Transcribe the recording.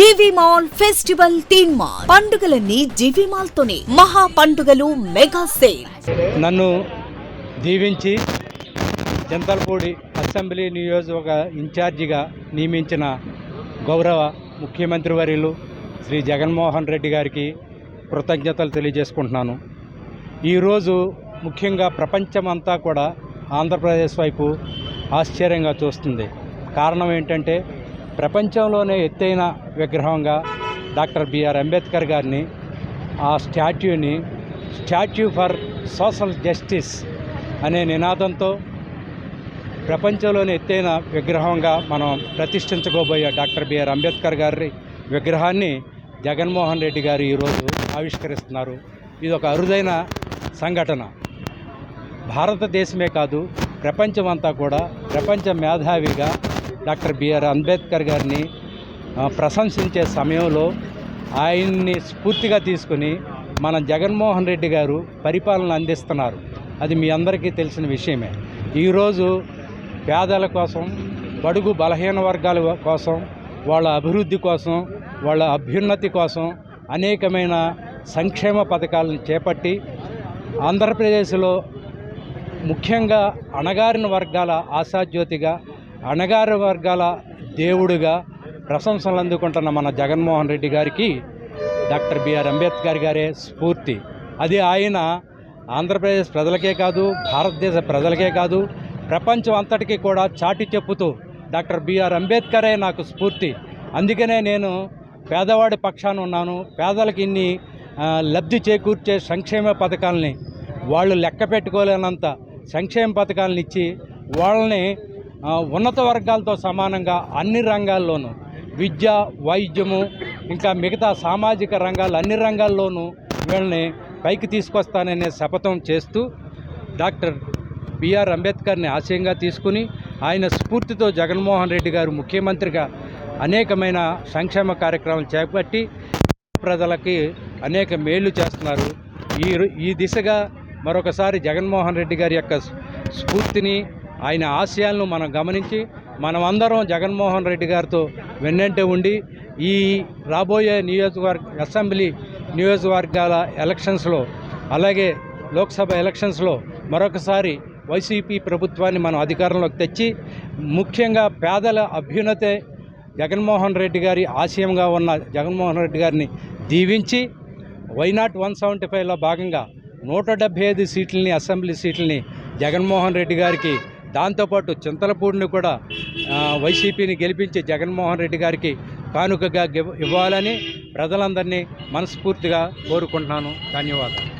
GV mall festival theme mall. పండుగలన్నీ GV mall తోనే మహా పండుగలు మెగా సేల్. నన్ను దీవించి జంతల్పూడి అసెంబ్లీ నియోజకవర్గ ఇన్ఛార్జిగా నియమించిన గౌరవ ముఖ్యమంత్రి వర్యులు శ్రీ జగన్మోహన్ రెడ్డి గారికి కృతజ్ఞతలు తెలియజేసుకుంటున్నాను. ఈరోజు ముఖ్యంగా ప్రపంచమంతా కూడా ఆంధ్రప్రదేశ్ వైపు ఆశ్చర్యంగా చూస్తుంది. కారణం ఏంటంటే ప్రపంచంలోనే ఎత్తైన విగ్రహంగా డాక్టర్ బిఆర్ అంబేద్కర్ గారిని ఆ స్టాట్యూని స్టాట్యూ ఫర్ సోషల్ జస్టిస్ అనే నినాదంతో ప్రపంచంలోనే ఎత్తైన విగ్రహంగా మనం ప్రతిష్ఠించుకోబోయే డాక్టర్ బిఆర్ అంబేద్కర్ గారి విగ్రహాన్ని జగన్మోహన్ రెడ్డి గారు ఈరోజు ఆవిష్కరిస్తున్నారు. ఇది ఒక అరుదైన సంఘటన. భారతదేశమే కాదు ప్రపంచమంతా కూడా ప్రపంచ మేధావిగా డాక్టర్ బిఆర్ అంబేద్కర్ గారిని ప్రశంసించే సమయంలో ఆయన్ని స్ఫూర్తిగా తీసుకుని మన జగన్మోహన్ రెడ్డి గారు పరిపాలన అందిస్తున్నారు. అది మీ అందరికీ తెలిసిన విషయమే. ఈరోజు పేదల కోసం బడుగు బలహీన వర్గాల కోసం వాళ్ళ అభివృద్ధి కోసం వాళ్ళ అభ్యున్నతి కోసం అనేకమైన సంక్షేమ పథకాలను చేపట్టి ఆంధ్రప్రదేశ్లో ముఖ్యంగా అణగారిన వర్గాల ఆశాజ్యోతిగా అణగారిన వర్గాల దేవుడుగా ప్రశంసలు అందుకుంటున్న మన జగన్మోహన్ రెడ్డి గారికి డాక్టర్ బిఆర్ అంబేద్కర్ గారే స్ఫూర్తి. అది ఆయన ఆంధ్రప్రదేశ్ ప్రజలకే కాదు భారతదేశ ప్రజలకే కాదు ప్రపంచం అంతటికీ కూడా చాటి చెప్పుతూ డాక్టర్ బిఆర్ అంబేద్కరే నాకు స్ఫూర్తి. అందుకనే నేను పేదవాడి పక్షాన ఉన్నాను. పేదలకు ఇన్ని లబ్ధి చేకూర్చే సంక్షేమ పథకాలని వాళ్ళు లెక్క పెట్టుకోలేనంత సంక్షేమ పథకాలను ఇచ్చి వాళ్ళని ఉన్నత వర్గాలతో సమానంగా అన్ని రంగాల్లోనూ విద్య వైద్యము ఇంకా మిగతా సామాజిక రంగాలు అన్ని రంగాల్లోనూ వీళ్ళని పైకి తీసుకొస్తాననే శపథం చేస్తూ డాక్టర్ బిఆర్ అంబేద్కర్ని ఆశయంగా తీసుకుని ఆయన స్ఫూర్తితో జగన్మోహన్ రెడ్డి గారు ముఖ్యమంత్రిగా అనేకమైన సంక్షేమ కార్యక్రమాలు చేపట్టి ప్రజలకి అనేక మేళ్ళు చేస్తున్నారు. ఈ ఈ దిశగా మరొకసారి జగన్మోహన్ రెడ్డి గారి యొక్క స్ఫూర్తిని ఆయన ఆశయాలను మనం గమనించి మనం అందరం జగన్మోహన్ రెడ్డి గారితో వెన్నంటే ఉండి ఈ రాబోయే నియోజకవర్గ అసెంబ్లీ నియోజకవర్గాల ఎలక్షన్స్లో అలాగే లోక్సభ ఎలక్షన్స్లో మరొకసారి వైసీపీ ప్రభుత్వాన్ని మనం అధికారంలోకి తెచ్చి ముఖ్యంగా పేదల అభ్యున్నతే జగన్మోహన్ రెడ్డి గారి ఆశయంగా ఉన్న జగన్మోహన్ రెడ్డి గారిని దీవించి వైనాట్ వన్ సెవెంటీ ఫైవ్లో భాగంగా నూట డెబ్భై ఐదు సీట్లని అసెంబ్లీ సీట్లని జగన్మోహన్ రెడ్డి గారికి దాంతోపాటు చింతలపూడిని కూడా వైసీపీని గెలిపించి జగన్మోహన్ రెడ్డి గారికి కానుకగా గివ్- ఇవ్వాలని ప్రజలందరినీ మనస్ఫూర్తిగా కోరుకుంటున్నాను. ధన్యవాదాలు.